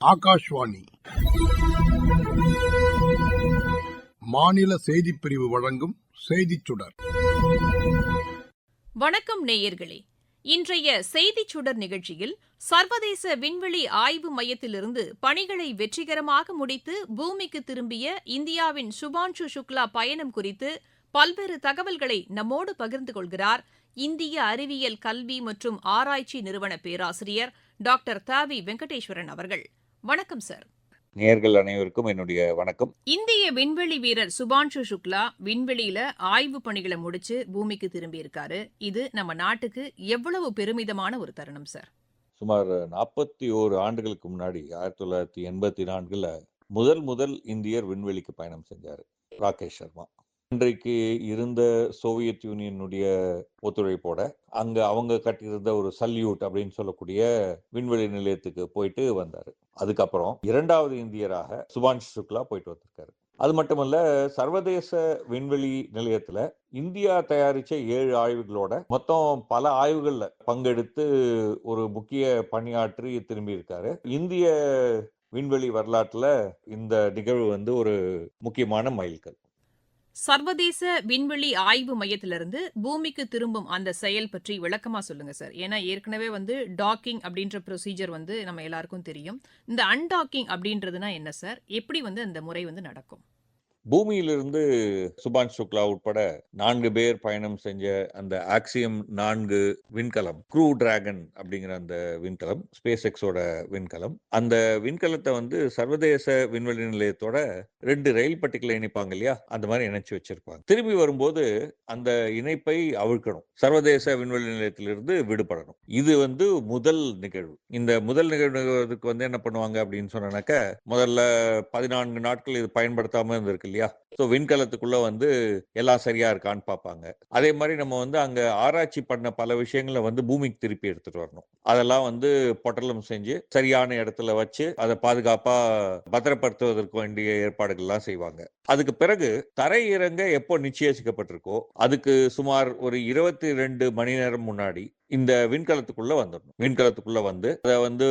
ஆகாஷ்வாணி. மாநில செய்திப் பிரிவு வழங்கும் செய்திச் சுடர். வணக்கம் நேயர்களே. இன்றைய செய்திச் சுடர் நிகழ்ச்சியில் சர்வதேச விண்வெளி ஆய்வு மையத்திலிருந்து பணிகளை வெற்றிகரமாக முடித்து பூமிக்கு திரும்பிய இந்தியாவின் சுபான்ஷு சுக்லா பயணம் குறித்து பல்வேறு தகவல்களை நம்மோடு பகிர்ந்து கொள்கிறார் இந்திய அறிவியல் கல்வி மற்றும் ஆராய்ச்சி நிறுவன பேராசிரியர் டாக்டர் தாவி வெங்கடேஸ்வரன் அவர்கள். வணக்கம் சார் நேயர்கள் அனைவருக்கும் என்னுடைய வணக்கம். இந்திய விண்வெளி வீரர் சுபான்ஷு சுக்லா விண்வெளியில ஆய்வு பணிகளை முடிச்சு பூமிக்கு திரும்பி இருக்காரு இது நம்ம நாட்டுக்கு எவ்வளவு பெருமிதமான ஒரு தருணம் சார் சுமார் நாற்பத்தி ஓரு ஆண்டுகளுக்கு முன்னாடி ஆயிரத்தி தொள்ளாயிரத்தி எண்பத்தி நான்குல முதல் முதல் இந்தியர் விண்வெளிக்கு பயணம் செஞ்சார் ராகேஷ் சர்மா. இன்றைக்கு இருந்த சோவியத் யூனியனுடைய ஒத்துழைப்போட அங்க அவங்க கட்டியிருந்த ஒரு சல்யூட் அப்படின்னு சொல்லக்கூடிய விண்வெளி நிலையத்துக்கு போயிட்டு வந்தாரு. அதுக்கப்புறம் இரண்டாவது இந்தியராக சுபான்ஷ் சுக்லா போயிட்டு வந்திருக்காரு. அது மட்டுமல்ல சர்வதேச விண்வெளி நிலையத்துல இந்தியா தயாரிச்ச ஏழு ஆய்வுகளோட மொத்தம் பல ஆய்வுகள்ல பங்கெடுத்து ஒரு முக்கிய பணியாற்றி திரும்பி இருக்காரு இந்திய விண்வெளி வரலாற்றுல இந்த நிகழ்வு வந்து ஒரு முக்கியமான மைல்கல். சர்வதேச விண்வெளி ஆய்வு மையத்திலிருந்து பூமிக்கு திரும்பும் அந்த செயல் பற்றி விளக்கமா சொல்லுங்க சார். ஏன்னா ஏற்கனவே வந்து டாக்கிங் அப்படின்ற ப்ரொசீஜர் வந்து நம்ம எல்லாருக்கும் தெரியும். இந்த அன்டாக்கிங் அப்படின்றதுனா என்ன சார்? எப்படி வந்து அந்த முறை வந்து நடக்கும்? பூமியிலிருந்து சுபாஷ் சுக்லா உட்பட நான்கு பேர் பயணம் செஞ்ச அந்த ஆக்சியம் நான்கு விண்கலம் க்ரூ டிராகன் அப்படிங்கிற அந்த விண்கலம் ஸ்பேஸ் எக்ஸோட விண்கலம். அந்த விண்கலத்தை வந்து சர்வதேச விண்வெளி நிலையத்தோட ரெண்டு ரயில் பட்டிகளை இணைப்பாங்க இல்லையா? அந்த மாதிரி இணைச்சு வச்சிருப்பாங்க. திரும்பி வரும்போது அந்த இணைப்பை அவிழ்க்கணும். சர்வதேச விண்வெளி நிலையத்திலிருந்து விடுபடணும். இது வந்து முதல் நிகழ்வு. இந்த முதல் நிகழ்வுக்கு வந்து என்ன பண்ணுவாங்க அப்படின்னு சொன்னாக்க முதல்ல பதினான்கு நாட்கள் இது பயன்படுத்தாம இருந்திருக்கு இல்லையா? ஸோ விண்கலத்துக்குள்ள வந்து எல்லாம் சரியா இருக்கான்னு பார்ப்பாங்க. அதே மாதிரி நம்ம வந்து அங்க ஆராய்ச்சி பண்ண பல விஷயங்களை வந்து பூமிக்கு திருப்பி எடுத்துட்டு வரணும். அதெல்லாம் வந்து பொட்டலம் செஞ்சு சரியான இடத்துல வச்சு அதை பாதுகாப்பா பத்திரப்படுத்துவதற்கு வேண்டிய ஏற்பாடுகள்லாம் செய்வாங்க. அதுக்கு பிறகு தரை இறங்க எப்போ நிச்சயிக்கப்பட்டிருக்கோ அதுக்கு சுமார் ஒரு இருபத்தி ரெண்டு மணி நேரம் முன்னாடி இந்த விண்கலத்துக்குள்ள வந்துடணும் விண்கலத்துக்குள்ள வந்து அதை வந்து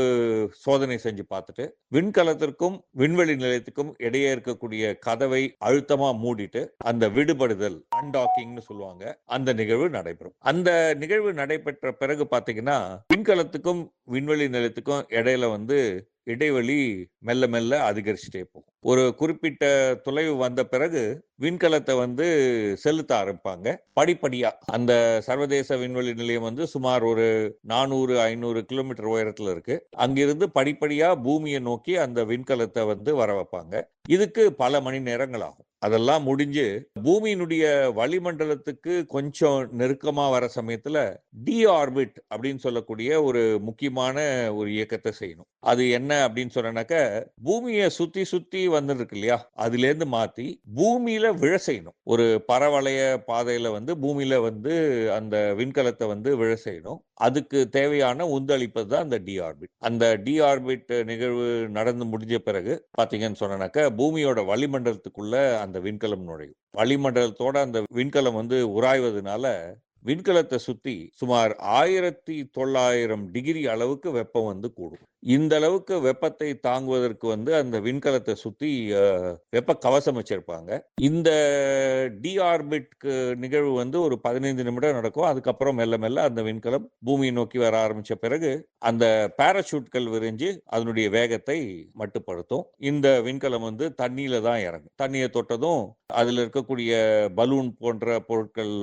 சோதனை செஞ்சு பார்த்துட்டு விண்கலத்திற்கும் விண்வெளி நிலையத்துக்கும் இடையே இருக்கக்கூடிய கதவை அழுத்தமா மூடிட்டு அந்த விடுபடுதல் அன்டாக்கிங்னு சொல்லுவாங்க அந்த நிகழ்வு நடைபெறும். அந்த நிகழ்வு நடைபெற்ற பிறகு பாத்தீங்கன்னா விண்கலத்துக்கும் விண்வெளி நிலையத்துக்கும் இடையில வந்து இடைவெளி மெல்ல மெல்ல அதிகரிச்சுட்டே போகும். ஒரு குறிப்பிட்ட தொலைவு வந்த பிறகு விண்கலத்தை வந்து செலுத்த ஆரம்பிப்பாங்க. படிப்படியா அந்த சர்வதேச விண்வெளி நிலையம் வந்து சுமார் ஒரு நானூறு ஐநூறு கிலோமீட்டர் உயரத்துல இருக்கு. அங்கிருந்து படிப்படியா பூமியை நோக்கி அந்த விண்கலத்தை வந்து வர வைப்பாங்க இதுக்கு பல மணி நேரங்கள் ஆகும். அதெல்லாம் முடிஞ்சு பூமியினுடைய வளிமண்டலத்துக்கு கொஞ்சம் நெருக்கமாக வர சமயத்தில் டி ஆர்பிட் அப்படின்னு சொல்லக்கூடிய ஒரு முக்கியமான ஒரு இயக்கத்தை செய்யணும். அது என்ன அப்படின்னு சொன்னாக்க பூமியை சுற்றி சுற்றி வந்துருக்கு இல்லையா? அதுலேருந்து மாற்றி பூமியில் பூமியில விழ செய்யணும். ஒரு பரவளைய பாதையில் வந்து பூமியில வந்து அந்த விண்கலத்தை வந்து விழ செய்யணும். அதுக்கு தேவையான உந்தளிப்பது தான் அந்த டிஆர்பிட் அந்த டிஆர்பிட் நிகழ்வு நடந்து முடிஞ்ச பிறகு பார்த்தீங்கன்னு சொன்னாக்க பூமியோட வளிமண்டலத்துக்குள்ள அந்த விண்கலம் நுழையும். வளிமண்டலத்தோட அந்த விண்கலம் வந்து உராய்வதனால விண்கலத்தை சுத்தி சுமார் ஆயிரத்தி தொள்ளாயிரம் டிகிரி அளவுக்கு வெப்பம் வந்து கூடும். இந்த அளவுக்கு வெப்பத்தை தாங்குவதற்கு வந்து அந்த விண்கலத்தை சுத்தி வெப்ப கவசம் வச்சிருப்பாங்க. இந்த டிஆர்பிட்க்கு நிகழ்வு வந்து ஒரு பதினைந்து நிமிடம் நடக்கும். அதுக்கப்புறம் மெல்ல மெல்ல அந்த விண்கலம் பூமியை நோக்கி வர ஆரம்பிச்ச பிறகு அந்த பாராசூட்கள் விரிஞ்சு அதனுடைய வேகத்தை மட்டுப்படுத்தும். இந்த விண்கலம் வந்து தண்ணியில தான் இறங்கும். தண்ணியை தொட்டதும் அதில் இருக்கக்கூடிய பலூன் போன்ற பொருட்கள்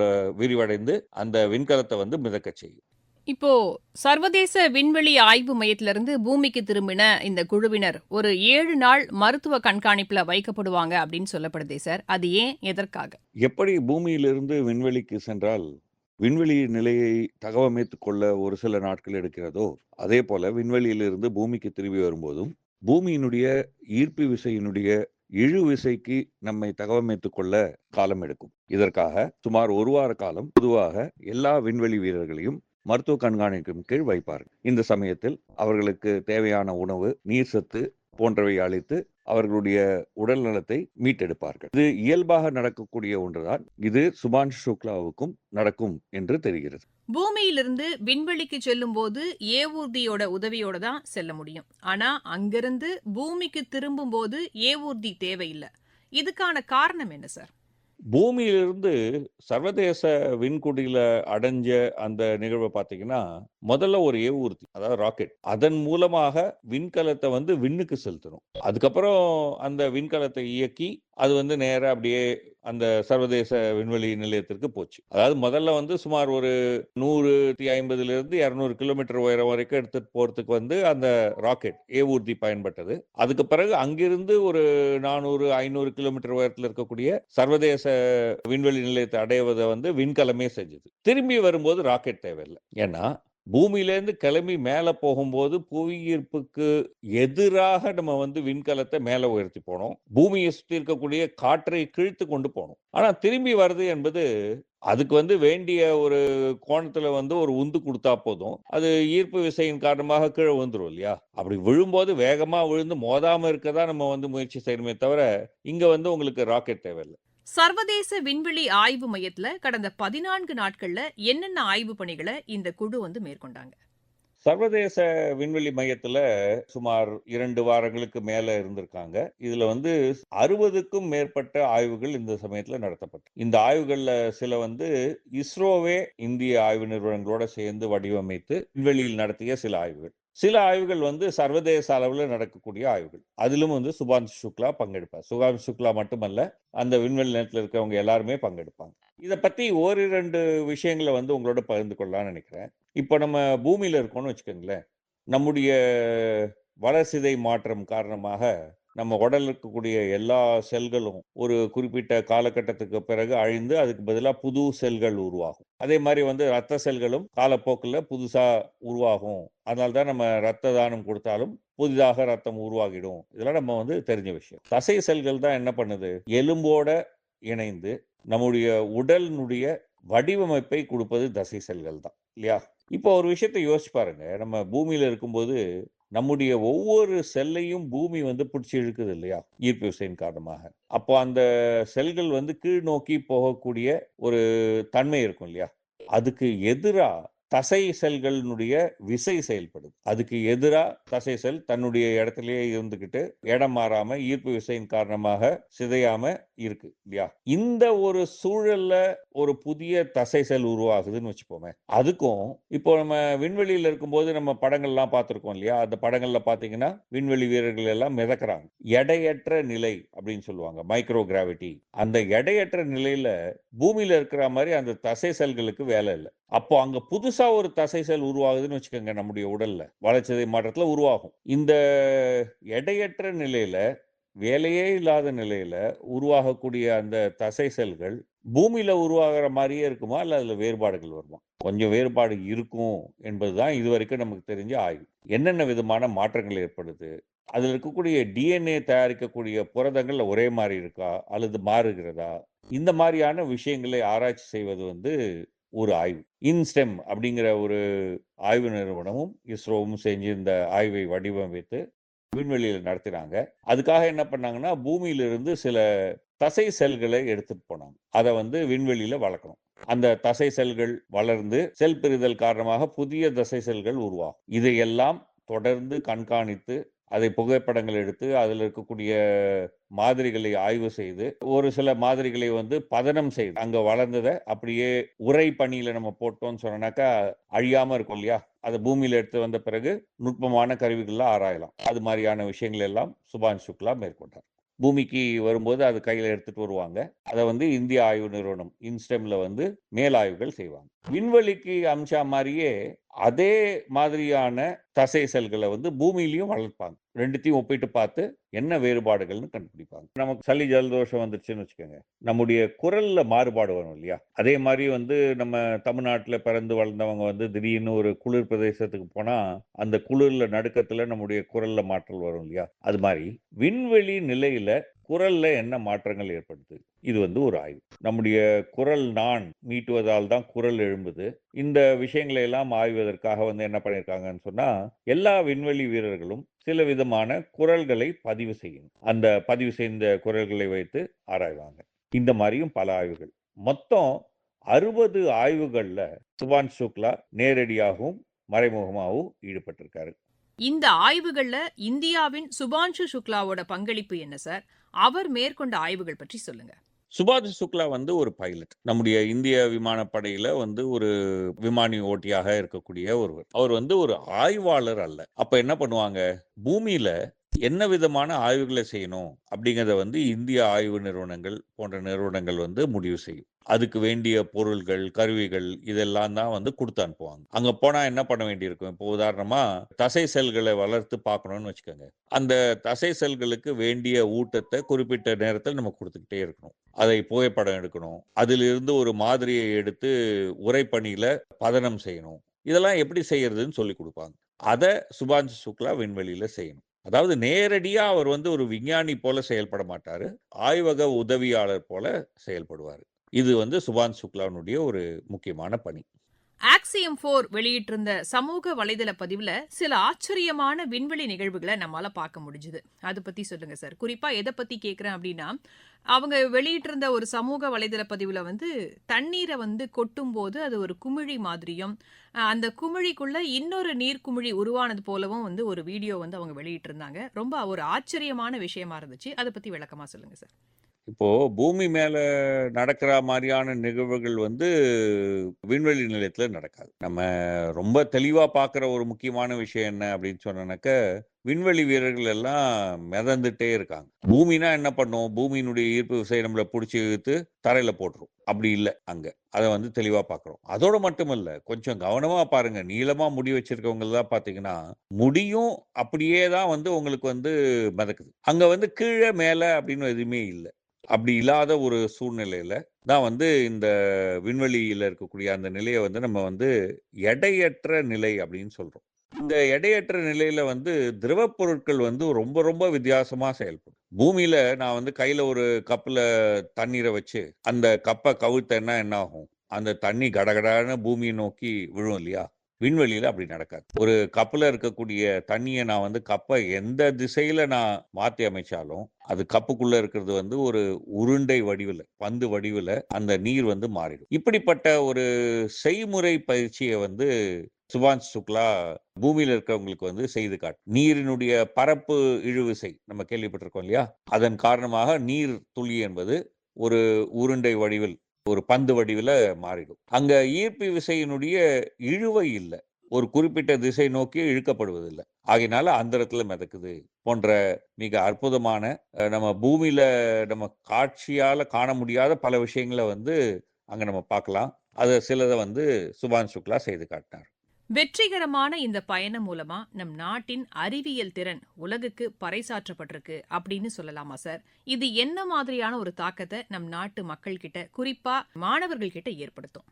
விரிவடைந்து அந்த விண்கலத்தை வந்து மிதக்க செய்யும். இப்போ சர்வதேச விண்வெளி ஆய்வு மையத்திலிருந்து பூமிக்கு திரும்பின இந்த குழுவினர் ஒரு ஏழு நாள் மருத்துவ கண்காணிப்புல வைக்கப்படுவாங்க அப்படின்னு சொல்லப்படுதே சார். அது ஏன்? எதற்காக? எப்படி பூமியிலிருந்து விண்வெளிக்கு சென்றால் விண்வெளி நிலையை தகவமைத்துக் கொள்ள ஒரு சில நாட்கள் எடுக்கிறதோ அதே போல விண்வெளியிலிருந்து பூமிக்கு திரும்பி வரும்போதும் பூமியினுடைய ஈர்ப்பு விசையினுடைய இழு விசைக்கு நம்மை தகவமைத்துக் கொள்ள காலம் எடுக்கும். இதற்காக சுமார் ஒரு வார காலம் பொதுவாக எல்லா விண்வெளி வீரர்களையும் மருத்துவ கண்காணிக்கும் கீழ் வைப்பார்கள். இந்த சமயத்தில் அவர்களுக்கு தேவையான உணவு நீர் சத்து போன்றவை அளித்து அவர்களுடைய உடல் நலத்தை மீட்டெடுப்பார்கள். இது இயல்பாக நடக்கக்கூடிய ஒன்றுதான். இது சுபான் சுக்லாவுக்கும் நடக்கும் என்று தெரிகிறது. பூமியிலிருந்து விண்வெளிக்கு செல்லும் போது ஏவூர்தியோட உதவியோட தான் செல்ல முடியும். ஆனா அங்கிருந்து பூமிக்கு திரும்பும் போது ஏவூர்தி தேவையில்லை. இதுக்கான காரணம் என்ன சார்? பூமியிலிருந்து சர்வதேச விண்குடியில அடைஞ்ச அந்த நிகழ்வை பார்த்தீங்கன்னா முதல்ல ஒரு ஏவூர்த்தி அதாவது ராக்கெட். அதன் மூலமாக விண்கலத்தை வந்து விண்ணுக்கு செலுத்தணும். அதுக்கப்புறம் அந்த விண்கலத்தை இயக்கி அது வந்து நேராக அப்படியே அந்த சர்வதேச விண்வெளி நிலையத்திற்கு போச்சு. அதாவது முதல்ல வந்து சுமார் ஒரு நூறு ஐம்பதுல இருந்து இரநூறு கிலோமீட்டர் உயரம் வரைக்கும் எடுத்துகிட்டு போறதுக்கு வந்து அந்த ராக்கெட் ஏவூர்தி பயன்பட்டது. அதுக்கு பிறகு அங்கிருந்து ஒரு நானூறு ஐநூறு கிலோமீட்டர் உயரத்தில் இருக்கக்கூடிய சர்வதேச விண்வெளி நிலையத்தை அடைவதை வந்து விண்கலமே செஞ்சது. திரும்பி வரும்போது ராக்கெட் தேவையில்லை. ஏன்னா பூமியிலேருந்து கிளம்பி மேலே போகும்போது புவியீர்ப்புக்கு எதிராக நம்ம வந்து விண்கலத்தை மேலே உயர்த்தி போனோம். பூமியை சுற்றி இருக்கக்கூடிய காற்றை கிழித்து கொண்டு போனோம். ஆனால் திரும்பி வருது என்பது அதுக்கு வந்து வேண்டிய ஒரு கோணத்துல வந்து ஒரு உந்து கொடுத்தா போதும். அது ஈர்ப்பு விசையின் காரணமாக கீழே விழுந்துரும் இல்லையா? அப்படி விழும்போது வேகமா விழுந்து மோதாம இருக்கதான் நம்ம வந்து முயற்சி செய்யணுமே தவிர இங்க வந்து உங்களுக்கு ராக்கெட் தேவையில்லை. சர்வதேச விண்வெளி ஆய்வு மையத்துல கடந்த பதினான்கு நாட்கள்ல என்னென்ன ஆய்வு பணிகளை இந்த குழு வந்து மேற்கொண்டாங்க? சர்வதேச விண்வெளி மையத்துல சுமார் இரண்டு வாரங்களுக்கு மேல இருந்திருக்காங்க. இதுல வந்து அறுபதுக்கும் மேற்பட்ட ஆய்வுகள் இந்த சமயத்துல நடத்தப்பட்டு. இந்த ஆய்வுகள்ல சில வந்து இஸ்ரோவே இந்திய ஆய்வு நிறுவனங்களோட சேர்ந்து வடிவமைத்து விண்வெளியில் நடத்திய சில ஆய்வுகள். சில ஆய்வுகள் வந்து சர்வதேச அளவில் நடக்கக்கூடிய ஆய்வுகள். அதிலும் வந்து சுபான்ஷ் சுக்லா பங்கெடுப்பார். சுபான்ஷ் சுக்லா மட்டுமல்ல அந்த விண்வெளி நிலையத்தில் இருக்கிறவங்க எல்லாருமே பங்கெடுப்பாங்க. இதை பத்தி ஓரிரண்டு விஷயங்களை வந்து உங்களோட பகிர்ந்து கொள்ளலாம்னு நினைக்கிறேன். இப்போ நம்ம பூமியில் இருக்கோம்னு வச்சுக்கோங்களேன். நம்முடைய வளர்சிதை மாற்றம் காரணமாக நம்ம உடலில் இருக்கக்கூடிய எல்லா செல்களும் ஒரு குறிப்பிட்ட காலகட்டத்துக்கு பிறகு அழிந்து அதுக்கு பதிலாக புது செல்கள் உருவாகும். அதே மாதிரி வந்து ரத்த செல்களும் காலப்போக்கில் புதுசாக உருவாகும். அதனால தான் நம்ம ரத்த தானம் கொடுத்தாலும் புதிதாக ரத்தம் உருவாகிடும். இதெல்லாம் நம்ம வந்து தெரிஞ்ச விஷயம். தசை செல்கள் தான் என்ன பண்ணுது? எலும்போட இணைந்து நம்முடைய உடலினுடைய வடிவமைப்பை கொடுப்பது தசை செல்கள் தான் இல்லையா? இப்போ ஒரு விஷயத்தை யோசிச்சு பாருங்க. நம்ம பூமியில் இருக்கும்போது நம்முடைய ஒவ்வொரு செல்லையும் பூமி வந்து பிடிச்சி இழுக்குது இல்லையா? ஈர்ப்பு விசையின் காரணமாக. அப்போ அந்த செல்கள் வந்து கீழ் நோக்கி போகக்கூடிய ஒரு தன்மை இருக்கும் இல்லையா? அதுக்கு எதிராக தசை செல்களினுடைய விசை செயல்படுது. அதுக்கு எதிராக தசை செல் தன்னுடைய இடத்துலயே இருந்துகிட்டு இடம் மாறாம ஈர்ப்பு விசையின் காரணமாக சிதையாம இருக்கு இல்லையா? இந்த ஒரு சூழல்ல ஒரு புதிய தசை செல் உருவாகுதுன்னு வச்சுப்போமே அதுக்கும் இப்போ நம்ம விண்வெளியில் இருக்கும்போது நம்ம படங்கள்லாம் பார்த்துருக்கோம் இல்லையா? அந்த படங்களில் பார்த்தீங்கன்னா விண்வெளி வீரர்கள் எல்லாம் மிதக்கிறாங்க. எடையற்ற நிலை அப்படின்னு சொல்லுவாங்க. மைக்ரோ கிராவிட்டி அந்த எடையற்ற நிலையில் பூமியில் இருக்கிற மாதிரி அந்த தசை செல்களுக்கு வேலை இல்லை. அப்போ அங்க புதுசா ஒரு தசை செல் உருவாகுதுன்னு வச்சுக்கோங்க நம்முடைய உடல்ல. வளர்ச்சிதை மாற்றத்துல உருவாகும். இந்த எடையற்ற நிலையில வேலையே இல்லாத நிலையில உருவாகக்கூடிய அந்த தசை செல்கள் பூமியில் உருவாகிற மாதிரியே இருக்குமா? இல்லை அதில் வேறுபாடுகள் வருமா? கொஞ்சம் வேறுபாடு இருக்கும் என்பதுதான் இது வரைக்கும் நமக்கு தெரிஞ்ச ஆய்வு. என்னென்ன விதமான மாற்றங்கள் ஏற்படுது? அதில் இருக்கக்கூடிய டிஎன்ஏ தயாரிக்கக்கூடிய புரதங்கள் ஒரே மாதிரி இருக்கா? அல்லது மாறுகிறதா? இந்த மாதிரியான விஷயங்களை ஆராய்ச்சி செய்வது வந்து ஒரு ஆய்வு. இன்ஸ்டெம் அப்படிங்கிற ஒரு ஆய்வு நிறுவனமும் இஸ்ரோவும் செஞ்சு இந்த ஆய்வை வடிவமைத்து விண்வெளியில் நடத்தினாங்க அதுக்காக என்ன பண்ணாங்கன்னா பூமியிலிருந்து சில தசை செல்களை எடுத்துட்டு போனாங்க. அதை வந்து விண்வெளியில வளர்க்கணும். அந்த தசை செல்கள் வளர்ந்து செல் பிரிதல் காரணமாக புதிய தசை செல்கள் உருவாகும். இதையெல்லாம் தொடர்ந்து கண்காணித்து அதை புகைப்படங்கள் எடுத்து அதில் இருக்கக்கூடிய மாதிரிகளை ஆய்வு செய்து ஒரு சில மாதிரிகளை வந்து பதனம் செய்து அங்கே வளர்ந்ததை அப்படியே உரை பணியில் நம்ம போட்டோம்னு சொன்னாக்கா அழியாமல் இருக்கும் இல்லையா? அதை பூமியில் எடுத்து வந்த பிறகு நுட்பமான கருவிகள்லாம் ஆராயலாம். அது மாதிரியான விஷயங்கள் எல்லாம் சுபான் சுக்லா மேற்கொண்டார். பூமிக்கு வரும்போது அது கையில் எடுத்துட்டு வருவாங்க. அதை வந்து இந்திய ஆய்வு நிறுவனம் இன்ஸ்டெம்ல வந்து மேலாய்வுகள் செய்வாங்க. விண்வெளிக்கு அம்சா மாதிரியே அதே மாதிரியான தசை செல்களை வந்து பூமியிலையும் வளர்ப்பாங்க. ரெண்டுத்தையும் ஒப்பிட்டு பார்த்து என்ன வேறுபாடுகள்னு கண்டுபிடிப்பாங்க. நமக்கு சளி ஜலதோஷம் வந்துருச்சுன்னு வச்சுக்கோங்க. நம்முடைய குரல்ல மாறுபாடு வரும் இல்லையா? அதே மாதிரி வந்து நம்ம தமிழ்நாட்டில் பிறந்து வளர்ந்தவங்க வந்து திடீர்னு ஒரு குளிர் பிரதேசத்துக்கு போனா அந்த குளிர்ல நடுக்கத்துல நம்முடைய குரல்ல மாற்றல் வரும் இல்லையா? அது மாதிரி விண்வெளி நிலையில குரல்ல என்ன மாற்றங்கள் ஏற்படுது? இது வந்து ஒரு ஆய்வு. நம்முடைய குரல் நான் மீட்டுவதால் தான் குரல் எழும்புது. இந்த விஷயங்களை எல்லாம் ஆய்வதற்காக வந்து என்ன பண்ணியிருக்காங்கன்னு சொன்னா எல்லா விண்வெளி வீரர்களும் சில விதமான குரல்களை பதிவு செய்யணும். அந்த பதிவு செய்த குரல்களை வைத்து ஆராய்வாங்க. இந்த மாதிரியும் பல ஆய்வுகள். மொத்தம் அறுபது ஆய்வுகள்ல சுபான் சுக்லா நேரடியாகவும் மறைமுகமாகவும் ஈடுபட்டிருக்காரு. இந்த ஆய்வுகள்ல இந்தியாவின் சுபான்ஷு சுக்லாவோட பங்களிப்பு என்ன சார்? அவர் மேற்கொண்ட ஆய்வுகள் பற்றி சொல்லுங்க. சுபாஷ் சுக்லா வந்து ஒரு பைலட் நம்முடைய இந்திய விமானப்படையில வந்து ஒரு விமானி ஓட்டியாக இருக்கக்கூடிய ஒருவர். அவர் வந்து ஒரு ஆய்வாளர் அல்ல. அப்ப என்ன பண்ணுவாங்க? பூமியில என்ன விதமான ஆய்வுகளை செய்யணும்? அப்படிங்கிறத வந்து இந்திய ஆய்வு நிறுவனங்கள் போன்ற நிறுவனங்கள் வந்து முடிவு செய்யும். அதுக்கு வேண்டிய பொருள்கள் கருவிகள் இதெல்லாம் தான் வந்து கொடுத்து அனுப்புவாங்க. அங்க போனா என்ன பண்ண வேண்டியிருக்கும்? இப்போ உதாரணமா தசை செல்களை வளர்த்து பார்க்கணும்னு வச்சுக்கோங்க. அந்த தசை செல்களுக்கு வேண்டிய ஊட்டத்தை குறிப்பிட்ட நேரத்தில் நம்ம கொடுத்துக்கிட்டே இருக்கணும். அதை புகைப்படம் எடுக்கணும். அதிலிருந்து ஒரு மாதிரியை எடுத்து உரைப்பணியில பதனம் செய்யணும். இதெல்லாம் எப்படி செய்யறதுன்னு சொல்லி கொடுப்பாங்க. அதை சுபாஷ் சுக்லா விண்வெளியில செய்யணும். அதாவது நேரடியாக அவர் வந்து ஒரு விஞ்ஞானி போல செயல்பட மாட்டாரு. ஆய்வக உதவியாளர் போல செயல்படுவார். இது வந்து சுபான் சுக்லானுடைய ஒரு முக்கியமான பணி. ஆக்சியம் போர் வெளியிட்டிருந்த சமூக வலைதள பதிவுல சில ஆச்சரியமான விண்வெளி நிகழ்வுகளை நம்மளால பார்க்க முடிஞ்சுது. அதை பத்தி சொல்லுங்க சார் குறிப்பா எதை பத்தி கேட்குறேன் அப்படின்னா அவங்க வெளியிட்டிருந்த ஒரு சமூக வலைதள பதிவுல வந்து தண்ணீரை வந்து கொட்டும் போது அது ஒரு குமிழி மாதிரியும் அந்த குமிழிக்குள்ள இன்னொரு நீர்க்குமிழி உருவானது போலவும் வந்து ஒரு வீடியோ வந்து அவங்க வெளியிட்டிருந்தாங்க. ரொம்ப ஒரு ஆச்சரியமான விஷயமா இருந்துச்சு. அதை பத்தி விளக்கமா சொல்லுங்க சார் இப்போ பூமி மேல நடக்கிற மாதிரியான நிகழ்வுகள் வந்து விண்வெளி நிலையத்துல நடக்காது. நம்ம ரொம்ப தெளிவா பார்க்குற ஒரு முக்கியமான விஷயம் என்ன அப்படின்னு சொன்னோன்னாக்க விண்வெளி வீரர்கள் எல்லாம் மிதந்துட்டே இருக்காங்க. பூமினா என்ன பண்ணும்? பூமியினுடைய ஈர்ப்பு விசை நம்மளை பிடிச்சி இழுத்து தரையில போட்டுரும். அப்படி இல்லை அங்க. அதை வந்து தெளிவா பார்க்குறோம் அதோட மட்டுமல்ல கொஞ்சம் கவனமா பாருங்க. நீளமா முடி வச்சிருக்கவங்க தான் பாத்தீங்கன்னா முடியும் அப்படியே தான் வந்து உங்களுக்கு வந்து மிதக்குது. அங்க வந்து கீழே மேல அப்படின்னு எதுவுமே இல்லை. அப்படி இல்லாத ஒரு சூழ்நிலையில தான் வந்து இந்த விண்வெளியில இருக்கக்கூடிய அந்த நிலையை வந்து நம்ம வந்து எடையற்ற நிலை அப்படின்னு சொல்றோம். இந்த எடையற்ற நிலையில வந்து திரவப் பொருட்கள் வந்து ரொம்ப ரொம்ப வித்தியாசமா செயல்படும். பூமியில நான் வந்து கையில ஒரு கப்பில் தண்ணீரை வச்சு அந்த கப்பை கவிழ்த்தேன்னா என்ன ஆகும் அந்த தண்ணி கடகடான பூமியை நோக்கி விழும் இல்லையா? விண்வெளியில் அப்படி நடக்காது. ஒரு கப்பில் இருக்கக்கூடிய தண்ணியை நான் வந்து கப்பை எந்த திசையில் நான் மாற்றி அமைச்சாலும் அது கப்புக்குள்ளே இருக்கிறது வந்து ஒரு உருண்டை வடிவில் பந்து வடிவில் அந்த நீர் வந்து மாறிடும். இப்படிப்பட்ட ஒரு செய்முறை பயிற்சியை வந்து சுபாஷ் சுக்லா பூமியில் இருக்கிறவங்களுக்கு வந்து செய்து காட்டும் நீரினுடைய பரப்பு இழுவிசை நம்ம கேள்விப்பட்டிருக்கோம் இல்லையா? அதன் காரணமாக நீர் துளி என்பது ஒரு உருண்டை வடிவில் ஒரு பந்து வடிவில் மாறிடும். அங்கே ஈர்ப்பு விசையினுடைய இழுவை இல்லை. ஒரு குறிப்பிட்ட திசை நோக்கி இழுக்கப்படுவதில்லை. ஆகையினால அந்த மிதக்குது போன்ற மிக அற்புதமான நம்ம பூமியில நம்ம காட்சியால காண முடியாத பல விஷயங்களை வந்து அங்க நம்ம பார்க்கலாம். அதை சிலதை வந்து சுபான் சுக்லா செய்து காட்டினார். வெற்றிகரமான இந்த பயணம் மூலமா நம் நாட்டின் அறிவியல் திறன் உலகுக்கு பறைசாற்றப்பட்டிருக்கு அப்படின்னு சொல்லலாமா சார்? இது என்ன மாதிரியான ஒரு தாக்கத்தை நம் நாட்டு மக்கள் கிட்ட குறிப்பா மாணவர்கள் கிட்ட ஏற்படுத்தும்?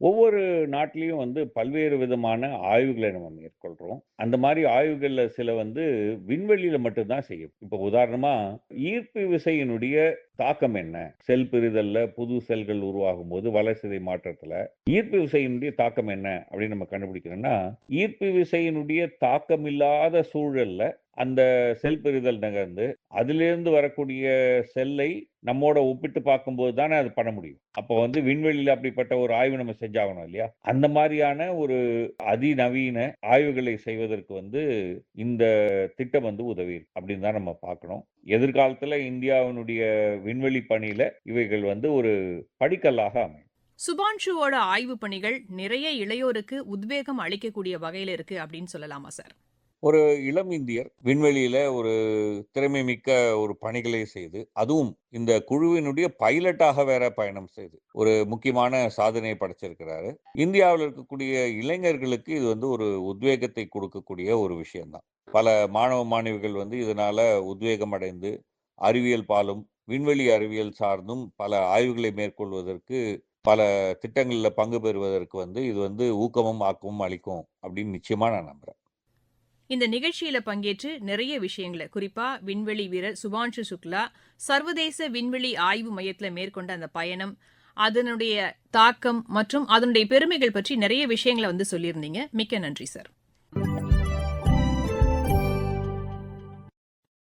ஒவ்வொரு நாட்டிலையும் வந்து பல்வேறு விதமான ஆய்வுகளை நம்ம மேற்கொள்கிறோம் அந்த மாதிரி ஆய்வுகளில் சில வந்து விண்வெளியில் மட்டும்தான் செய்யும். இப்போ உதாரணமாக ஈர்ப்பு விசையினுடைய தாக்கம் என்ன? செல் பிரிதலில் புது செல்கள் உருவாகும் போது வளர்சிதை மாற்றத்தில் ஈர்ப்பு விசையினுடைய தாக்கம் என்ன அப்படின்னு நம்ம கண்டுபிடிக்கிறோம்னா ஈர்ப்பு விசையினுடைய தாக்கம் இல்லாத சூழலில் அந்த செல் பிரிதல் நகர்ந்து அதிலிருந்து வரக்கூடிய செல்லை நம்மோட ஒப்பிட்டு பார்க்கும்போது தானே அது பண்ண முடியும். அப்போ வந்து விண்வெளியில அப்படிப்பட்ட ஒரு ஆய்வு நம்ம செஞ்சாகணும் இல்லையா? அந்த மாதிரியான ஒரு அதிநவீன ஆய்வுகளை செய்வதற்கு வந்து இந்த திட்டம் வந்து உதவி அப்படின்னு தான் நம்ம பார்க்கணும். எதிர்காலத்துல இந்தியாவினுடைய விண்வெளி பணியில இவைகள் வந்து ஒரு படிக்கல்லாக அமையும். சுபான்ஷுவோட ஆய்வு பணிகள் நிறைய இளையோருக்கு உத்வேகம் அளிக்கக்கூடிய வகையில இருக்கு அப்படின்னு சொல்லலாமா சார்? ஒரு இளம் இந்தியர் விண்வெளியில ஒரு திறமை மிக்க ஒரு பணிகளை செய்து அதுவும் இந்த குழுவினுடைய பைலட்டாக வேற பயணம் செய்து ஒரு முக்கியமான சாதனையை படைச்சிருக்கிறாரு. இந்தியாவில் இருக்கக்கூடிய இளைஞர்களுக்கு இது வந்து ஒரு உத்வேகத்தை கொடுக்கக்கூடிய ஒரு விஷயம்தான். பல மாணவ மாணவிகள் வந்து இதனால உத்வேகம் அடைந்து அறிவியல் பாலும் விண்வெளி அறிவியல் சார்ந்தும் பல ஆய்வுகளை மேற்கொள்வதற்கு பல திட்டங்களில் பங்கு பெறுவதற்கு வந்து இது வந்து ஊக்கமும் ஆக்கமும் அளிக்கும் அப்படின்னு நிச்சயமா நான் நம்புறேன். இந்த நிகழ்ச்சியில பங்கேற்று நிறைய விஷயங்களை குறிப்பா விண்வெளி வீரர் சுபான்ஷு சுக்லா சர்வதேச விண்வெளி ஆய்வு மையத்தில் மேற்கொண்ட அந்த பயணம் அதனுடைய தாக்கம் மற்றும் அதனுடைய பெருமைகள் பற்றி நிறைய விஷயங்களை வந்து சொல்லியிருந்தீங்க. மிக்க நன்றி சார்.